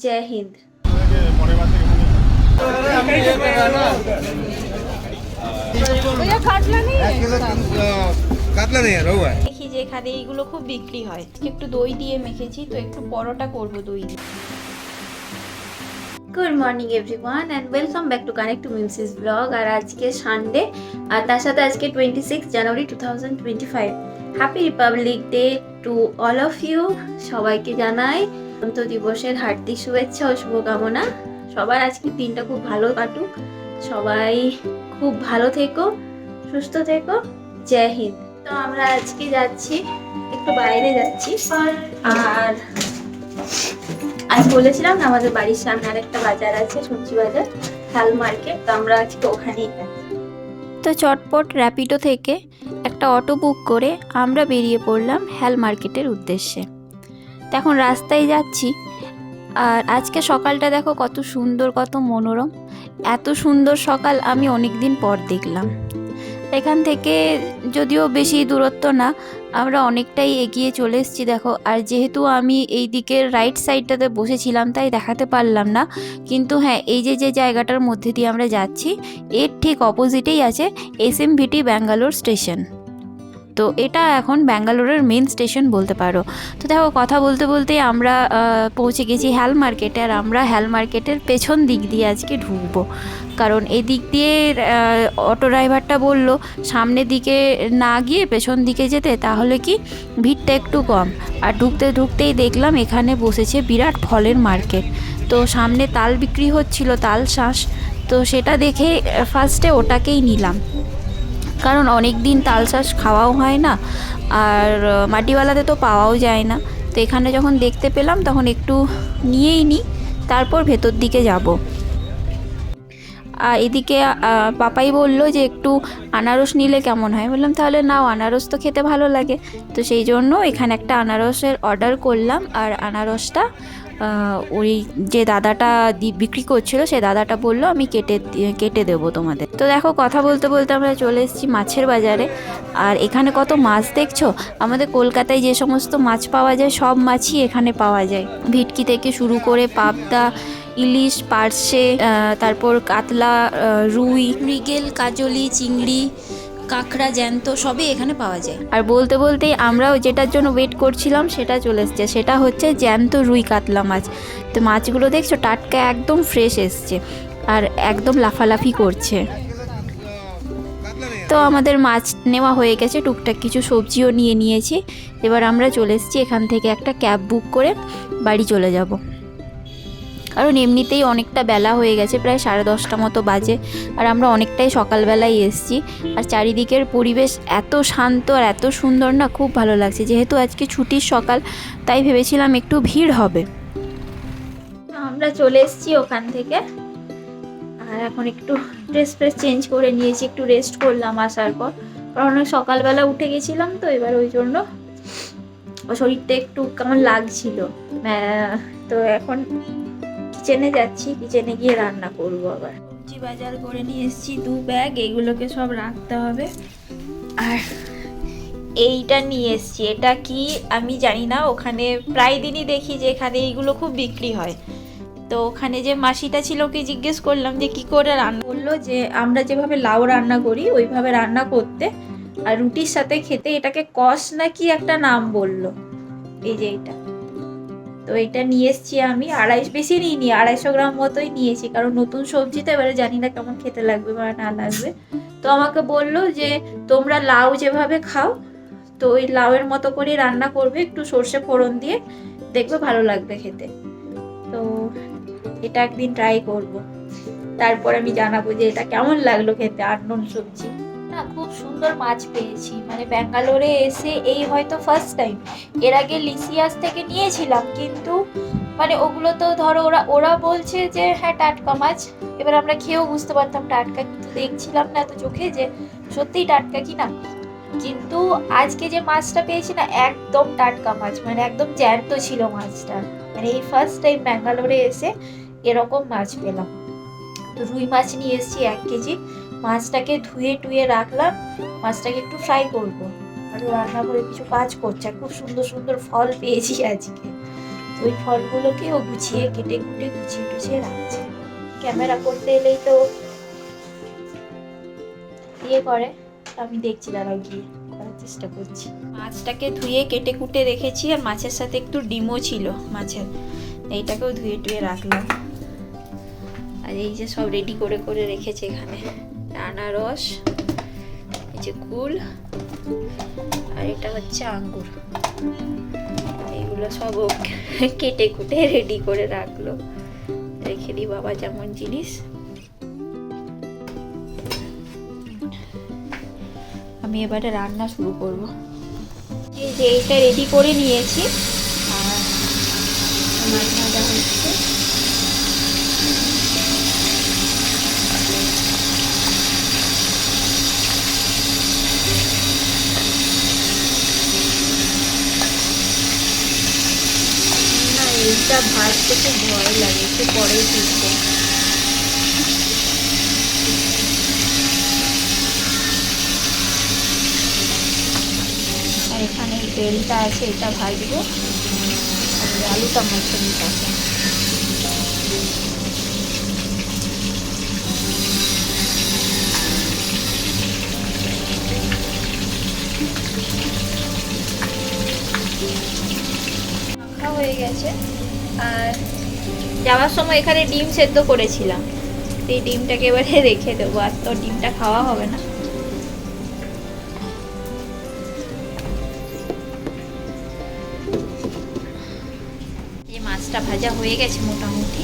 জয় হিন্দ। দেখি যে এখানে এইগুলো খুব বিক্রি হয়। একটু দই দিয়ে মেখেছি তো একটু করব দই দিয়ে। Good morning everyone and welcome back to connect to মিমসিস blog আর আজকে সানডে আর তার সাথে আজকে twenty six January two thousand twenty five happy Republic Day to all of you সবাইকে জানাই গণতন্ত্র দিবসের হার্দিক শুভেচ্ছা ও শুভকামনা। সবার আজকে দিনটা খুব ভালো কাটুক। সবাই খুব ভালো থেকো, সুস্থ থেকো। জয় হিন্দ। তো আমরা আজকে যাচ্ছি, একটু বাইরে যাচ্ছি। আর আজ বলেছিলাম না, আমাদের বাড়ির সামনে আরেকটা বাজার আছে, সবজি বাজার খাল মার্কেট। তো আমরা আজকে ওখানেই তো চটপট র্যাপিডো থেকে একটা অটো বুক করে আমরা বেরিয়ে পড়লাম হ্যাল মার্কেটের উদ্দেশ্যে। এখন রাস্তায় যাচ্ছি। আর আজকে সকালটা দেখো কত সুন্দর, কত মনোরম। এত সুন্দর সকাল আমি অনেক দিন পর দেখলাম। এখান থেকে যদিও বেশি দূরত্ব না, আমরা অনেকটাই এগিয়ে চলে এসেছি দেখো। আর যেহেতু আমি এই দিকের রাইট সাইডটাতে বসেছিলাম, তাই দেখাতে পারলাম না। কিন্তু হ্যাঁ এই যে যে জায়গাটার মধ্যে দিয়ে আমরা যাচ্ছি, এর ঠিক অপোজিটেই আছে S M V T Bangalore station তো এটা এখন ব্যাঙ্গালোরের মেন স্টেশন বলতে পারো। তো দেখো, কথা বলতে বলতেই আমরা পৌঁছে গেছি হ্যাল মার্কেটে আর আমরা হ্যাল মার্কেটের পেছন দিক দিয়ে আজকে ঢুকবো। কারণ এদিক দিয়ে অটো ড্রাইভারটা বলল, সামনের দিকে না গিয়ে পেছন দিকে যেতে, তাহলে কি ভিড়টা একটু কম। আর ঢুকতে ঢুকতেই দেখলাম এখানে বসেছে বিরাট ফলের মার্কেট তো সামনে তাল বিক্রি হচ্ছিল, তাল শাঁস। তো সেটা দেখে ফার্স্টে ওটাকেই নিলাম। কারণ অনেক দিন তাল শাঁস খাওয়াও হয় না, আর মাটিওয়ালাতে তো পাওয়াও যায় না। তো এখানে যখন দেখতে পেলাম, তখন একটু নিয়েই নিই তারপর ভেতর দিকে যাব। আর এদিকে পাপাই বলল যে একটু আনারস নিলে কেমন হয়? বললাম, তাহলে নাও, আনারস তো খেতে ভালো লাগে। তো সেই জন্য এখানে একটা আনারসের অর্ডার করলাম, আর আনারসটা ওই যে দাদাটা বিক্রি করছিল, সেই দাদাটা বলল, আমি কেটে কেটে দেবো তোমাদের। তো দেখো, কথা বলতে বলতে আমরা চলে এসেছি মাছের বাজারে। আর এখানে কত মাছ দেখছ? আমাদের কলকাতায় যে সমস্ত মাছ পাওয়া যায়, সব মাছই এখানে পাওয়া যায়। ভিটকি থেকে শুরু করে পাবদা, ইলিশ, পার্শে তারপর কাতলা রুই, মৃগেল, কাজলি, চিংড়ি কাঁকড়া, জ্যান্ত সবই এখানে পাওয়া যায়। আর বলতে বলতেই আমরাও যেটার জন্য ওয়েট করছিলাম, সেটা চলে এসছে। সেটা হচ্ছে জ্যান্ত রুই কাতলা মাছ। তো মাছগুলো দেখছ, টাটকা একদম ফ্রেশ এসছে আর একদম লাফালাফি করছে। তো আমাদের মাছ নেওয়া হয়ে গেছে, টুকটাক কিছু সবজিও নিয়ে নিয়েছি। এবার আমরা চলে এসেছি এখান থেকে একটা ক্যাব বুক করে বাড়ি চলে যাব। কারণ এমনিতেই অনেকটা বেলা হয়ে গেছে, প্রায় সাড়ে দশটা মতো বাজে। আর আমরা অনেকটাই সকালবেলায় এসেছি। আর চারিদিকের পরিবেশ এত শান্ত আর এত সুন্দর না, খুব ভালো লাগছে। যেহেতু আজকে ছুটির সকাল, তাই ভেবেছিলাম একটু ভিড় হবে। আমরা চলে এসেছি ওখান থেকে। আর এখন একটু ড্রেস ফ্রেস চেঞ্জ করে নিয়েছি, একটু রেস্ট করলাম আসার পর। কারণ সকালবেলা উঠে গেছিলাম তো, এবার ওই জন্য। শরীরটা একটু কেমন লাগছিল। তো এখন কিচেনে যাচ্ছি কিচেনে গিয়ে রান্না করব আবার। সবজি বাজার করে নিয়ে এসেছি দু ব্যাগ এগুলোকে সব রাখতে হবে। আর এইটা নিয়ে এসেছি এটা কি আমি জানি না ওখানে প্রায় দিনই দেখি যে এখানে এইগুলো খুব বিক্রি হয়। তো ওখানে যে মাসিটা ছিল ওকে জিজ্ঞেস করলাম যে কি করে রান্না বলল যে আমরা যেভাবে লাউ রান্না করি ওইভাবে রান্না করতে আর রুটির সাথে খেতে এটাকে কষ নাকি একটা নাম বলল। এই যে এটা তো এটা নিয়ে এসছি আমি আড়াই বেশি নিইনি, আড়াইশো গ্রাম মতোই নিয়েছি, কারণ নতুন সবজি তো এবারে জানি না কেমন খেতে লাগবে বা না লাগবে। তো আমাকে বলল যে, তোমরা লাউ যেভাবে খাও, তো ওই লাউয়ের মতো করে রান্না করবে, একটু সর্ষে ফোড়ন দিয়ে, দেখবে ভালো লাগবে খেতে। তো এটা একদিন ট্রাই করব। তারপর আমি জানাব যে এটা কেমন লাগল খেতে, আর নুন সবজি। না খুব সুন্দর মাছ পেয়েছি। মানে ব্যাঙ্গালোরে এসে এই হয়তো ফার্স্ট টাইম এর আগে লিসিয়াস থেকে নিয়েছিলাম, কিন্তু মানে ওগুলো তো ধরো ওরা ওরা বলছে যে হ্যাঁ টাটকা মাছ। এবার আমরা খেয়েও বুঝতে পারতাম টাটকা কিন্তু দেখছিলাম না এত চোখে যে সত্যিই টাটকা কি না কিন্তু আজকে যে মাছটা পেয়েছি না, একদম টাটকা মাছ মানে একদম জ্যান্ত ছিল মাছটা। মানে এই ফার্স্ট টাইম ব্যাঙ্গালোরে এসে এরকম মাছ পেলাম। তো রুই মাছ নিয়ে এসেছি এক কেজি। মাছটাকে ধুয়ে টুয়ে রাখলাম, মাছটাকে একটু ফ্রাই করব। আর রান্না করে কিছু কাজ করছে খুব সুন্দর সুন্দর ফল পেয়েছি আজকে। ওই ফলগুলোকে ও গুছিয়ে কেটে কুটে গুছিয়ে টুছিয়ে রাখছে। ক্যামেরা করতে এলেই তো ইয়ে করে, আমি দেখছি দাঁড়াও গিয়ে চেষ্টা করছি। মাছটাকে ধুয়ে কেটে কুটে রেখেছি, আর মাছের সাথে একটু ডিমও ছিল মাছের। এইটাকেও ধুয়ে টুয়ে রাখলাম। আর এই যে সব রেডি করে করে রেখেছে এখানে। আনারস এই যে কুল আর এটা হচ্ছে আঙ্গুর। এইগুলো সব কেটে কুটে রেডি করে রাখল। রেখে দিই বাবা যেমন জিনিস। আমি এবারে রান্না শুরু করব। এই যে এইটা রেডি করে নিয়েছি। আর মাছ ভাজা হচ্ছে না এইটা ভাজতে খুব ভয় লাগে, একটু পরেই তুলতে আর এখানে তেলটা আছে, এটা ভাজবো। আর আলুটা মধ্যে দিতে আছে হয়ে গেছে। আর যাওয়ার সময় এখানে ডিম সেদ্ধ করেছিলাম। এই ডিমটাকে এবারে রেখে দেবো, আর তো ডিমটা খাওয়া হবে না। মাছটা ভাজা হয়ে গেছে মোটামুটি।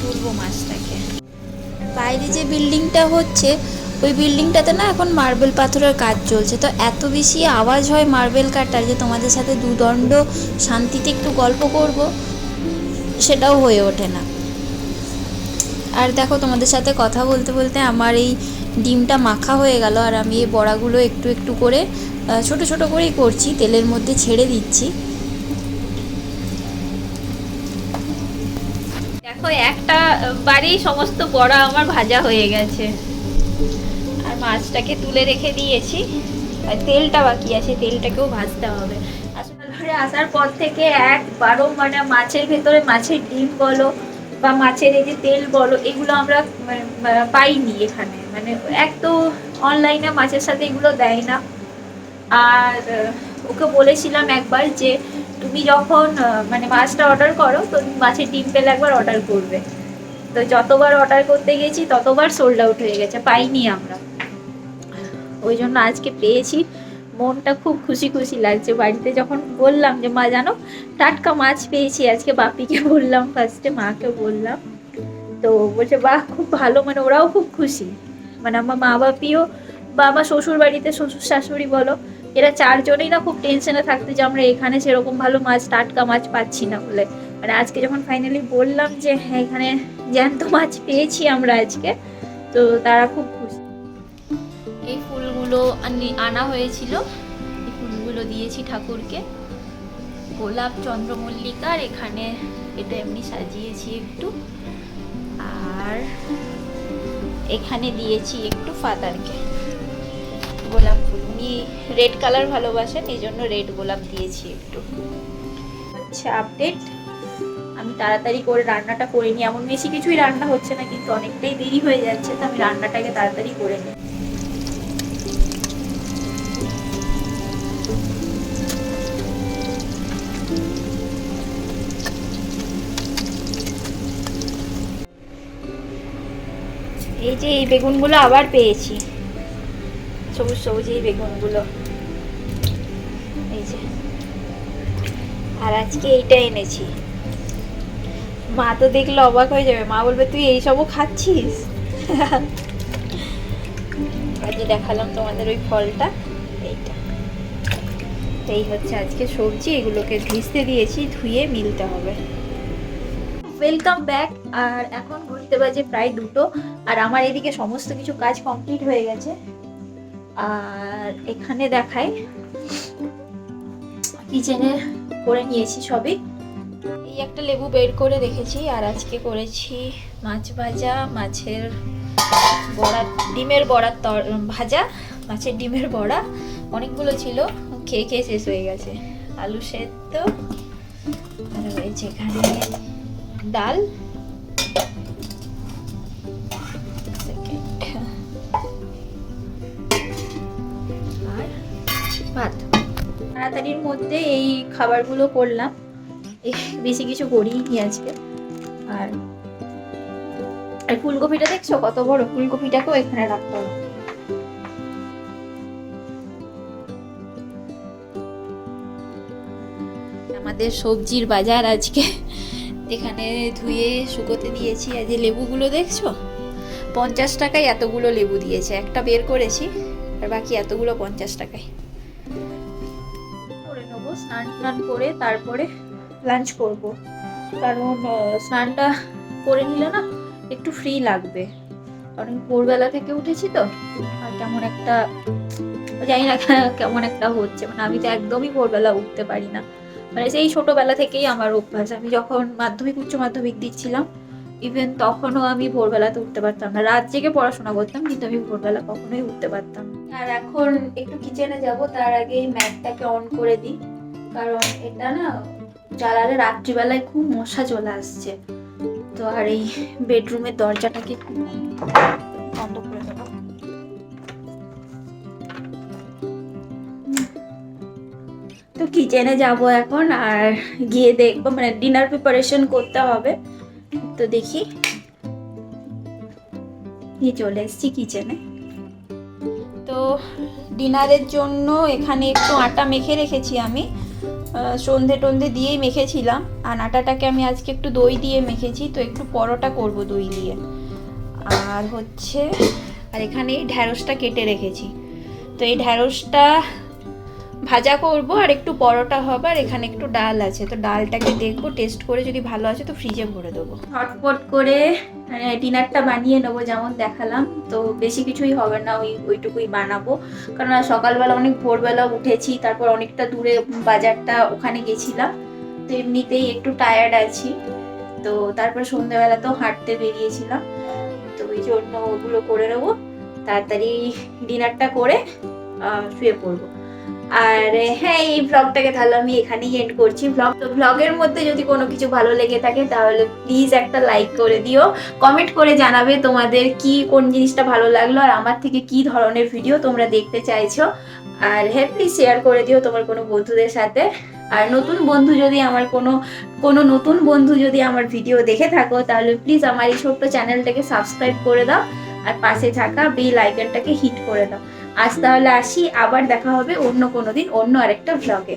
তুলবো মাছটাকে। বাইরে যে বিল্ডিংটা হচ্ছে ওই বিল্ডিংটাতে না এখন মার্বেল পাথরের কাজ চলছে। তো এত বেশি আওয়াজ হয় মার্বেল কাটার যে তোমাদের সাথে দুদণ্ড শান্তিতে একটু গল্প করব, সেটাও হয়ে ওঠে না। আর দেখো তোমাদের সাথে কথা বলতে বলতে আমার এই ডিমটা মাখা হয়ে গেল, আর আমি এই বড়াগুলো একটু একটু করে ছোট ছোট করেই করছি, তেলের মধ্যে ছেড়ে দিচ্ছি। দেখো, একটা বাড়ি সমস্ত বড়া আমার ভাজা হয়ে গেছে। মাছটাকে তুলে রেখে দিয়েছি। আর তেলটা বাকি আছে তেলটাকেও ভাজতে হবে। আসলে আসার পর থেকে একবারও মানে মাছের ভেতরে মাছের ডিম বলো বা মাছের এই যে তেল বলো এগুলো আমরা মানে, পাইনি এখানে। মানে এক তো অনলাইনে মাছের সাথে এগুলো দেয় না। আর ওকে বলেছিলাম একবার যে তুমি যখন মানে মাছটা অর্ডার করো তো মাছের ডিম পেলে একবার অর্ডার করবে। তো যতবার অর্ডার করতে গেছি ততবার সোল্ড আউট হয়ে গেছে পাইনি আমরা। ওই জন্য আজকে পেয়েছি। মনটা খুব খুশি খুশি লাগছে। বাড়িতে যখন বললাম যে, মা, জানো, টাটকা মাছ পেয়েছি আজকে। বাপিকে বললাম ফার্স্টে মাকে বললাম। তো বলছে, বাহ, খুব ভালো। মানে ওরাও খুব খুশি। মানে আমার মা বাপিও, বা আমার শ্বশুর বাড়িতে শ্বশুর শাশুড়ি বলো, এরা চারজনেই না খুব টেনশনে থাকতো যে, আমরা এখানে সেরকম ভালো মাছ, টাটকা মাছ পাচ্ছি না বলে। মানে আজকে যখন ফাইনালি বললাম যে হ্যাঁ এখানে জ্যান্ত মাছ পেয়েছি আমরা আজকে। তো তারা খুব খুশি। ফুলগুলো আনি- হয়েছিল। এই ফুলগুলো দিয়েছি ঠাকুরকে। গোলাপ চন্দ্রমল্লিকা আর এখানে এটা এমনি সাজিয়েছি একটু। আর এখানে দিয়েছি একটু ফাদারকে। গোলাপ ফুল। উনি রেড কালার ভালোবাসেন, এই জন্য রেড গোলাপ দিয়েছি একটু। আচ্ছা আপডেট আমি তাড়াতাড়ি করে রান্নাটা করে নিই। এমন বেশি কিছুই রান্না হচ্ছে না, কিন্তু অনেকটাই দেরি হয়ে যাচ্ছে, তো আমি রান্নাটাকে তাড়াতাড়ি করে নিই। এই যে এই বেগুনগুলো আবার পেয়েছি। সবুজ সবুজ এই বেগুনগুলো। এই যে। আর আজকে এইটা এনেছি। মা তো দেখলে অবাক হয়ে যাবে। মা বলবে, তুই এইসবও খাচ্ছিস? আজকে দেখালাম তোমাদের ওই ফলটা। এইটা। এই হচ্ছে আজকে সবজি। এগুলোকে ভিজতে দিয়েছি, ধুয়ে মিলতে হবে। ওয়েলকাম ব্যাক আর এখন ঘুরতে বাজে প্রায় দুটো, আর আমার এদিকে সমস্ত কিছু কাজ কমপ্লিট হয়ে গেছে। আর এখানে দেখায় কিচেনে করে নিয়েছি সবই। এই একটা লেবু বের করে রেখেছি, আর আজকে করেছি মাছ ভাজা, মাছের বড়া ডিমের বড়ার তর, ভাজা, মাছের ডিমের বড়া। অনেকগুলো ছিল, খেয়ে খেয়ে শেষ হয়ে গেছে। আলু সেদ্ধ, আর রয়েছে এখানে ডাল। তাড়াতাড়ির মধ্যে এই খাবারগুলো করলাম। বেশি কিছু করিনি আজকে। আর আর ফুলকপিটা দেখছ? কত বড় ফুলকপিটাকেও এখানে রাখতে হবে। আমাদের সবজির বাজার আজকে। এখানে ধুয়ে শুকোতে দিয়েছি। আর যে লেবুগুলো দেখছ? পঞ্চাশ টাকায় এতগুলো লেবু দিয়েছে। একটা বের করেছি, আর বাকি এতগুলো পঞ্চাশ টাকায়। স্নান টান করে তারপরে লাঞ্চ করব। কারণ স্নানটা করে নিলে না একটু ফ্রি লাগবে। কারণ ভোরবেলা থেকে উঠেছি তো, আর কেমন একটা, জানি না কেমন একটা হচ্ছে। মানে আমি তো একদমই ভোরবেলা উঠতে পারি না। মানে সেই ছোটবেলা থেকেই আমার অভ্যাস। আমি যখন মাধ্যমিক, উচ্চ মাধ্যমিক দিচ্ছিলাম ইভেন তখনও আমি ভোরবেলাতে উঠতে পারতাম না। রাত জেগে পড়াশোনা করতাম, কিন্তু আমি ভোরবেলা কখনোই উঠতে পারতাম আর এখন একটু কিচেনে যাব, তার আগে ম্যাটটাকে অন করে দিই। কারণ এটা না জ্বালালে রাত্রিবেলায় খুব মশা চলে আসছে। তো আর এই বেডরুমের দরজাটাকে বন্ধ করে দেবো? তো কিচেনে যাব এখন আর গিয়ে দেখব মানে ডিনার প্রিপারেশন করতে হবে। তো দেখি। নিয়ে চলে এসেছি কিচেনে। তো ডিনারের জন্য এখানে একটু আটা মেখে রেখেছি আমি। সন্ধে টন্ধে দিয়েই মেখেছিলাম। আর আটাটাকে আমি আজকে একটু দই দিয়ে মেখেছি, তো একটু পরোটা করব দই দিয়ে। আর হচ্ছে, আর এখানে এই ঢ্যাঁড়সটা কেটে রেখেছি। তো এই ঢ্যাঁড়সটা ভাজা করব আর একটু পরোটা হবে আর এখানে একটু ডাল আছে। তো ডালটাকে দেখব টেস্ট করে যদি ভালো আছে তো ফ্রিজে ভরে দেবো। হটপট করে ডিনারটা বানিয়ে নেব যেমন দেখালাম। তো বেশি কিছুই হবে না, ওই, ওইটুকুই বানাবো। কারণ সকালবেলা অনেক ভোরবেলা উঠেছি, তারপর অনেকটা দূরে বাজারটা ওখানে গেছিলাম। তো এমনিতেই একটু টায়ার্ড আছি। তো তারপর সন্ধ্যেবেলাতেও হাঁটতে বেরিয়েছিলাম। তো ওই জন্য ওগুলো করে নেব। তাড়াতাড়ি ডিনারটা করে শুয়ে পড়ব। আর হ্যাঁ এই ব্লগটাকে তাহলে আমি এখানেই এন্ড করছি। ব্লগ তো ব্লগের মধ্যে যদি কোনো কিছু ভালো লেগে থাকে, তাহলে প্লিজ একটা লাইক করে দিও। কমেন্ট করে জানাবে তোমাদের কি, কোন জিনিসটা ভালো লাগল আর আমার থেকে কি ধরনের ভিডিও তোমরা দেখতে চাইছো। আর হ্যাঁ প্লিজ শেয়ার করে দিও তোমার কোনো বন্ধুদের সাথে। আর, নতুন বন্ধু যদি আমার কোনো কোনো নতুন বন্ধু যদি আমার ভিডিও দেখে থাকো, তাহলে প্লিজ আমার এই ছোট্ট চ্যানেলটাকে সাবস্ক্রাইব করে দাও। আর পাশে থাকা বেল আইকনটাকে হিট করে দাও। আজ তাহলে আসি আবার দেখা হবে অন্য কোনো দিন অন্য আরেকটা ভ্লগে